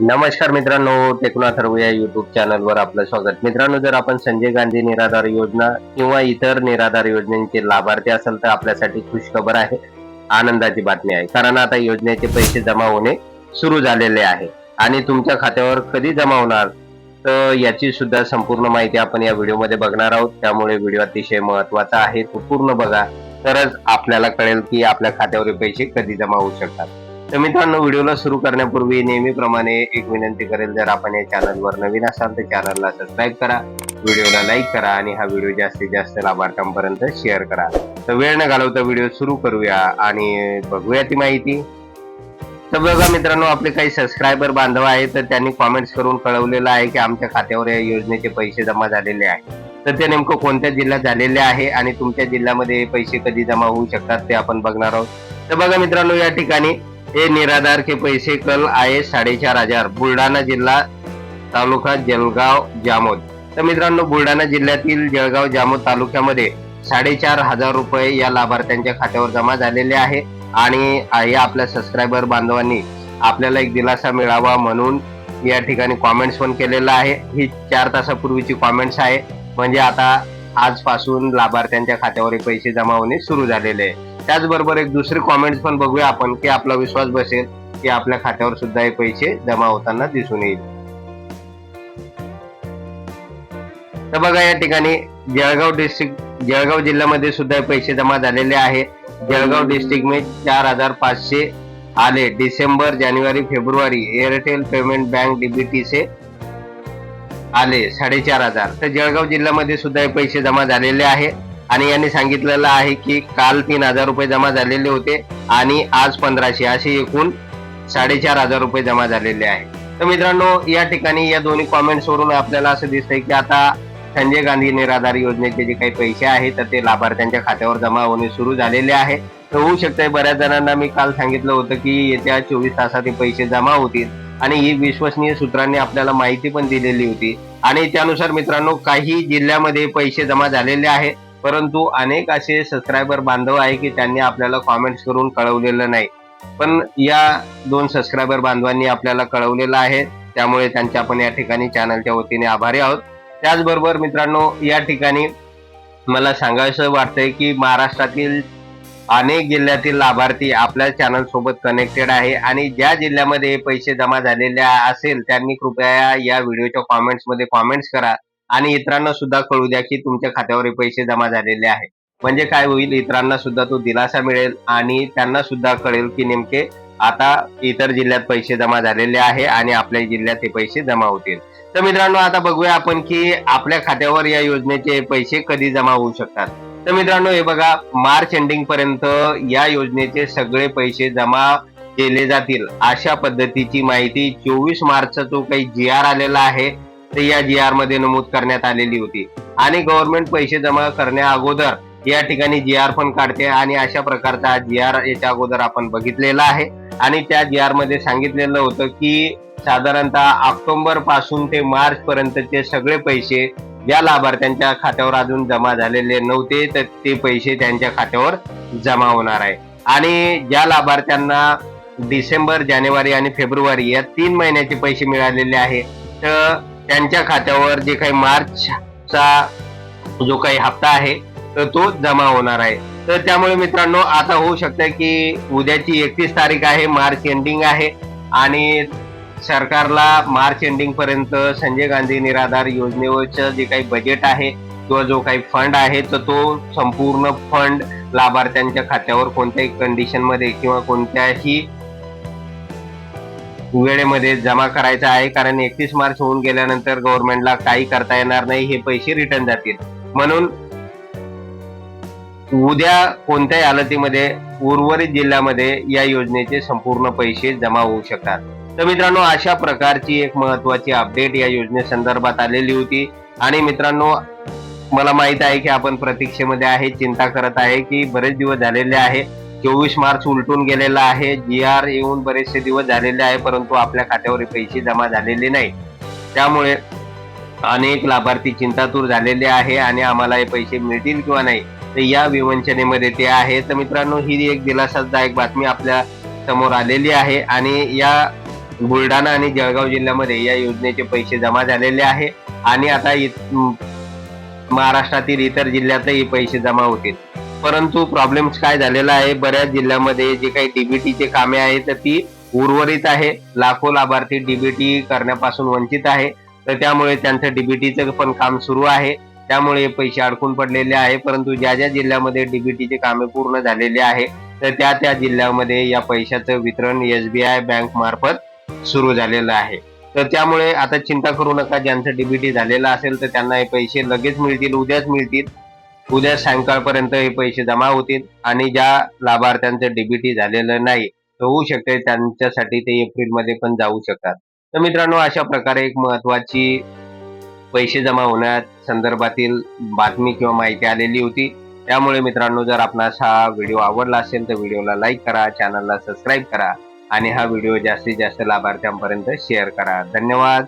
नमस्कार मित्रांनो टेक्नो थर्व या युट्यूब चॅनलवर आपलं स्वागत. मित्रांनो जर आपण संजय गांधी निराधार योजना किंवा इतर निराधार योजनेचे लाभार्थी असाल तर आपल्यासाठी खुशखबर आहे आनंदाची बातमी आहे. कारण आता योजनेचे पैसे जमा होणे सुरू झालेले आहे आणि तुमच्या खात्यावर कधी जमा होणार तर याची सुद्धा संपूर्ण माहिती आपण या व्हिडिओमध्ये बघणार आहोत. त्यामुळे व्हिडिओ अतिशय महत्त्वाचा आहे तो पूर्ण बघा. तरच आपल्याला कळेल की आपल्या खात्यावर पैसे कधी जमा होऊ शकतात. तर मित्रांनो व्हिडिओला सुरू करण्यापूर्वी नेहमीप्रमाणे एक विनंती करेल जर आपण या चॅनलवर नवीन असाल तर चॅनलला सबस्क्राईब करा व्हिडिओला लाईक करा आणि हा व्हिडिओ जास्तीत जास्त लाभार्थ्यांपर्यंत शेअर करा. तर वेळ न घालवता व्हिडिओ सुरू करूया आणि बघूया ती माहिती. तर बघा मित्रांनो आपले काही सबस्क्रायबर बांधव आहेत तर त्यांनी कॉमेंट्स करून कळवलेलं आहे की आमच्या खात्यावर या योजनेचे पैसे जमा झालेले आहे. तर ते नेमकं कोणत्या जिल्ह्यात झालेले आहे आणि तुमच्या जिल्ह्यामध्ये पैसे कधी जमा होऊ शकतात ते आपण बघणार आहोत. तर बघा मित्रांनो या ठिकाणी हे निराधार के पैसे कल आहे साडेचार हजार. बुलढाणा जिल्हा तालुका जळगाव जामोद. तर मित्रांनो बुलढाणा जिल्ह्यातील जळगाव जामोद तालुक्यामध्ये साडेचार हजार रुपये या लाभार्थ्यांच्या खात्यावर जमा झालेले आहे आणि या आपल्या सबस्क्रायबर बांधवांनी आपल्याला एक दिलासा मिळावा म्हणून या ठिकाणी कॉमेंट्स पण केलेलं आहे. ही चार तासापूर्वीची कॉमेंट्स आहे. म्हणजे आता आजपासून लाभार्थ्यांच्या खात्यावर पैसे जमा होणे सुरू झालेले आहे. त्याचबरोबर एक दुसरी कॉमेंट्स पण बघूया आपण की आपला विश्वास बसेल की आपल्या खात्यावर सुद्धा हे पैसे जमा होताना दिसून येईल. तर बघा या ठिकाणी जळगाव डिस्ट्रिक्ट जळगाव जिल्ह्यामध्ये सुद्धा पैसे जमा झालेले आहे. जळगाव डिस्ट्रिक्ट मे चार हजार पाचशे आले. डिसेंबर जानेवारी फेब्रुवारी एअरटेल पेमेंट बँक डीबीटी से आले साडेचार हजार. तर जळगाव जिल्ह्यामध्ये सुद्धा हे पैसे जमा झालेले आहे. आणि यांनी सांगितलेलं आहे की काल तीन हजार रुपये जमा झालेले होते आणि आज पंधराशे असे एकूण साडेचार हजार रुपये जमा झालेले आहे. तर मित्रांनो या ठिकाणी या दोन्ही कॉमेंट्स वरून आपल्याला असं दिसतंय की आता संजय गांधी निराधार योजनेचे जे काही पैसे आहेत तर ते लाभार्थ्यांच्या खात्यावर जमा होणे सुरू झालेले आहे. तर होऊ शकतंय बऱ्याच जणांना मी काल सांगितलं होतं की येत्या चोवीस तासात हे पैसे जमा होतील आणि ही विश्वसनीय सूत्रांनी आपल्याला माहिती पण दिलेली होती. आणि त्यानुसार मित्रांनो काही जिल्ह्यामध्ये पैसे जमा झालेले आहे परंतु अनेक असे सबस्क्रायबर बांधव आहे की त्यांनी आपल्याला कॉमेंट्स करून कळवलेलं नाही. पण या दोन सबस्क्रायबर बांधवांनी आपल्याला कळवलेलं आहे. त्यामुळे त्यांचे आपण या ठिकाणी चॅनलच्या वतीने आभारी आहोत. त्याचबरोबर मित्रांनो या ठिकाणी मला सांगायचं वाटतंय की महाराष्ट्रातील अनेक जिल्ह्यातील लाभार्थी आपल्या चॅनल सोबत कनेक्टेड आहे आणि ज्या जिल्ह्यामध्ये पैसे जमा झालेले असेल त्यांनी कृपया या व्हिडिओच्या कॉमेंट्समध्ये कॉमेंट्स करा. आणि इतरांना सुद्धा कळू द्या की तुमच्या खात्यावर पैसे जमा झालेले आहे म्हणजे काय होईल? इतरांना सुद्धा तो दिलासा मिळेल आणि त्यांना सुद्धा कळेल की नेमके आता इतर जिल्ह्यात पैसे जमा झालेले आहे आणि आपल्या जिल्ह्यात हे पैसे जमा होतील. तर मित्रांनो आता बघूया आपण की आपल्या खात्यावर या योजनेचे पैसे कधी जमा होऊ शकतात. तर मित्रांनो हे बघा मार्च एंडिंग पर्यंत या योजनेचे सगळे पैसे जमा केले जातील अशा पद्धतीची माहिती चोवीस मार्चचा जो काही जी आर आलेला आहे. तर या जी आरमध्ये नमूद करण्यात आलेली होती. आणि गव्हर्नमेंट पैसे जमा करण्या अगोदर या ठिकाणी जी आर पण काढते आणि अशा प्रकारचा जी आर याच्या अगोदर आपण बघितलेला आहे. आणि त्या जी आरमध्ये सांगितलेलं होतं की साधारणतः ऑक्टोबरपासून ते मार्च पर्यंतचे सगळे पैसे ज्या लाभार्थ्यांच्या खात्यावर अजून जमा झालेले नव्हते तर ते पैसे त्यांच्या खात्यावर जमा होणार आहे. आणि ज्या लाभार्थ्यांना डिसेंबर जानेवारी आणि फेब्रुवारी या तीन महिन्याचे पैसे मिळालेले आहे तर त्यांच्या खात्यावर जे काही मार्चचा जो काही हप्ता आहे तर तो जमा होणार आहे. तर त्यामुळे मित्रांनो आता होऊ शकतं की उद्याची एकतीस तारीख आहे मार्च एंडिंग आहे आणि सरकारला मार्च एंडिंग पर्यंत संजय गांधी निराधार योजनेवरचं जे काही बजेट आहे किंवा जो काही फंड आहे तर तो संपूर्ण फंड लाभार्थ्यांच्या खात्यावर कोणत्याही कंडिशनमध्ये किंवा कोणत्याही वेळेमध्ये जमा करायचा आहे. कारण एकतीस मार्च होऊन गेल्यानंतर गव्हर्नमेंटला काही करता येणार नाही हे पैसे रिटर्न जातील. म्हणून उद्या कोणत्याही हालतीमध्ये उर्वरित जिल्ह्यामध्ये या योजनेचे संपूर्ण पैसे जमा होऊ शकतात. तर मित्रांनो अशा प्रकारची एक महत्वाची अपडेट या योजनेसंदर्भात आलेली होती. आणि मित्रांनो मला माहीत आहे की आपण प्रतीक्षेमध्ये आहे चिंता करत आहे की बरेच दिवस झालेले आहे. चोवीस मार्च उलटून गेलेला आहे. जी आर येऊन बरेचसे दिवस झालेले आहे परंतु आपल्या खात्यावर पैसे जमा झालेले नाही. त्यामुळे अनेक लाभार्थी चिंतातूर झालेले आहे आणि आम्हाला हे पैसे मिळतील किंवा नाही तर या विवंचनेमध्ये ते आहे. तर मित्रांनो ही एक दिलासादायक बातमी आपल्यासमोर आलेली आहे आणि या बुलढाणा आणि जळगाव जिल्ह्यामध्ये या योजनेचे पैसे जमा झालेले आहे. आणि आता महाराष्ट्रातील इतर जिल्ह्यातही पैसे जमा होतील. परंतु प्रॉब्लेम्स काय झालेला आहे? बऱ्याच जिल्ह्यामध्ये जे काही डीबीटीचे कामे आहेत तर ती उर्वरित आहे. लाखो लाभार्थी डीबीटी करण्यापासून वंचित आहे. तर त्यामुळे त्यांचं डीबीटीचं पण काम सुरू आहे. त्यामुळे पैसे अडकून पडलेले आहे. परंतु ज्या ज्या जिल्ह्यामध्ये डीबीटीचे कामे पूर्ण झालेले आहे तर त्या त्या जिल्ह्यामध्ये या पैशाचं वितरण एसबीआय बँक मार्फत सुरू झालेलं आहे. तर त्यामुळे आता चिंता करू नका. ज्यांचं डीबीटी झालेलं असेल तर त्यांना हे पैसे लगेच मिळतील उद्याच मिळतील. उद्या सायंकाळपर्यंत हे पैसे जमा होतील आणि ज्या लाभार्थ्यांचं डीबीटी झालेलं नाही तर होऊ शकते त्यांच्यासाठी ते एप्रिलमध्ये पण जाऊ शकतात. तर मित्रांनो अशा प्रकारे एक महत्वाची पैसे जमा होण्यात संदर्भातील बातमी किंवा माहिती आलेली होती. त्यामुळे मित्रांनो जर आपणास हा व्हिडिओ आवडला असेल तर व्हिडिओला लाईक करा चॅनलला सबस्क्राईब करा आणि हा व्हिडिओ जास्तीत जास्त लाभार्थ्यांपर्यंत शेअर करा. धन्यवाद.